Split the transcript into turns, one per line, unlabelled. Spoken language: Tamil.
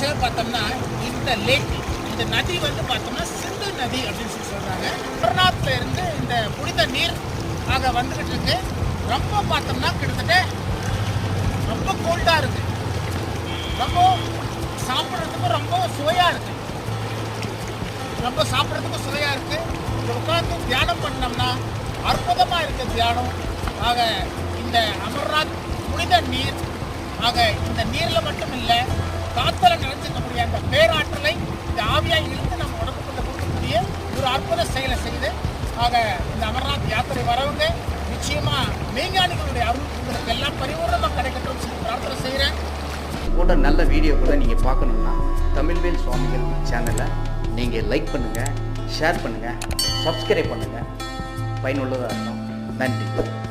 ஆக்சுவலாக பார்த்தோம்னா இந்த லேக் இந்த நதி வந்து பார்த்தோம்னா சிந்து நதி அப்படின்னு சொல்லி சொல்கிறாங்க அமர்நாத்ல இருந்து இந்த புனித நீர் ஆக வந்துக்கிட்டு இருக்கு. ரொம்ப பார்த்தோம்னா கிட்டத்தட்ட ரொம்ப கோல்டாக இருக்கு. ரொம்ப சாப்பிட்றதுக்கும் ரொம்ப சுவையாக இருக்கு. ரொம்ப சாப்பிட்றதுக்கும் சுவையாக இருக்கு. இங்க உட்கார்ந்து தியானம் பண்ணோம்னா அற்புதமாக இருக்க தியானம். ஆக இந்த அமர்நாத் புனித நீர் ஆக இந்த நீரில் மட்டும் இல்லை காத்தல செயலை செய்து ஆக இந்த அமர்நாத் யாத்திரை வரவங்க நிச்சயமா மெய்ஞானிகளுடைய அருள் உங்களுக்கு எல்லாம் பரிபூர்ணமாக கிடைக்கட்டும் சொல்லி பிரார்த்தனை செய்கிறேன்
போன்ற நல்ல வீடியோக்களை நீங்கள் பார்க்கணுன்னா தமிழ்வேல் சுவாமிகள் சேனலை நீங்கள் லைக் பண்ணுங்கள் ஷேர் பண்ணுங்கள் சப்ஸ்கிரைப் பண்ணுங்கள் பயனுள்ளதாக இருக்கும். நன்றி.